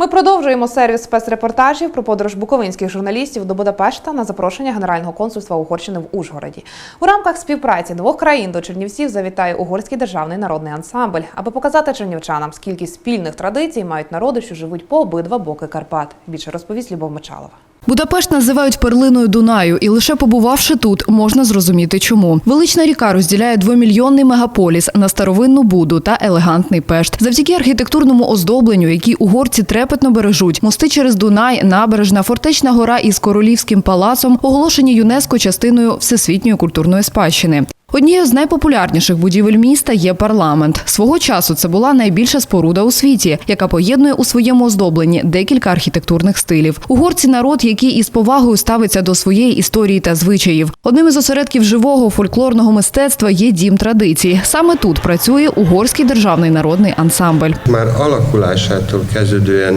Ми продовжуємо сервіс спецрепортажів про подорож буковинських журналістів до Будапешта на запрошення Генерального консульства Угорщини в Ужгороді. У рамках співпраці двох країн до Чернівців завітає Угорський державний народний ансамбль, аби показати чернівчанам, скільки спільних традицій мають народи, що живуть по обидва боки Карпат. Більше розповість Любов Мочалова. Будапешт називають перлиною Дунаю, і лише побувавши тут, можна зрозуміти, чому. Велична ріка розділяє двомільйонний мегаполіс на старовинну Буду та елегантний Пешт. Завдяки архітектурному оздобленню, які угорці трепетно бережуть, мости через Дунай, набережна, фортечна гора із королівським палацом оголошені ЮНЕСКО частиною всесвітньої культурної спадщини. Однією з найпопулярніших будівель міста є парламент. Свого часу це була найбільша споруда у світі, яка поєднує у своєму оздобленні декілька архітектурних стилів. Угорці народ, який із повагою ставиться до своєї історії та звичаїв. Одним із осередків живого фольклорного мистецтва є дім традицій. Саме тут працює угорський державний народний ансамбль.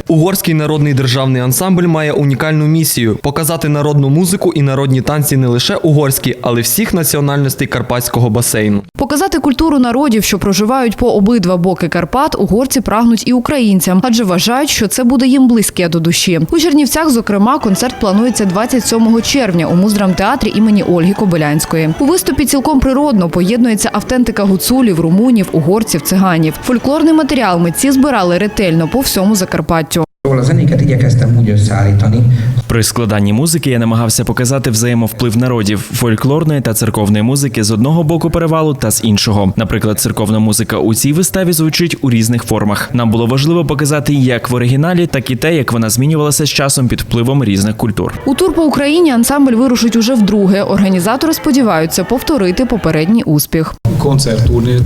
Угорський народний державний ансамбль має унікальну місію показати народну музику і народні танці не лише угорські, але всіх національностей Карпатського басейну. Показати культуру народів, що проживають по обидва боки Карпат, угорці прагнуть і українцям, адже вважають, що це буде їм близьке до душі. У Чернівцях, зокрема, концерт планується 27 червня у муздрамтеатрі імені Ольги Кобилянської. У виступі цілком природно поєднується автентика гуцулів, румунів, угорців, циганів. Фольклорний матеріал митці збирали ретельно по всьому Закарпаттю. Jól a zenéket igyekeztem úgy összeállítani, При складанні музики я намагався показати взаємовплив народів фольклорної та церковної музики з одного боку перевалу та з іншого. Наприклад, церковна музика у цій виставі звучить у різних формах. Нам було важливо показати як в оригіналі, так і те, як вона змінювалася з часом під впливом різних культур. У тур по Україні ансамбль вирушить уже вдруге. Організатори сподіваються повторити попередній успіх. koncertturnéra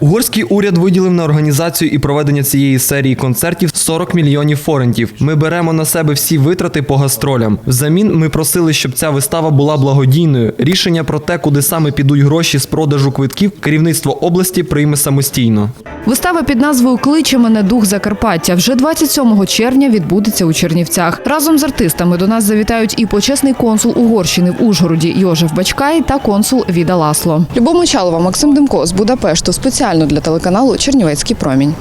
Угорський уряд виділив на організацію і проведення цієї серії концертів 40 мільйонів форентів. Ми беремо на себе всі витрати по гастролям. Взамін ми просили, щоб ця вистава була благодійною. Рішення про те, куди саме підуть гроші з продажу квитків, керівництво області прийме самостійно. Вистава під назвою Кличе мене дух Закарпаття вже 27 червня відбудеться у Чернівцях. Разом з артистами до нас завітають і почесний консул Угорщини в Ужгороді Йожеф Бачкай та консул Віда Ласло. Любов Мочалова, Максим Демко з Будапешту спеціально для телеканалу Чернівецький промінь.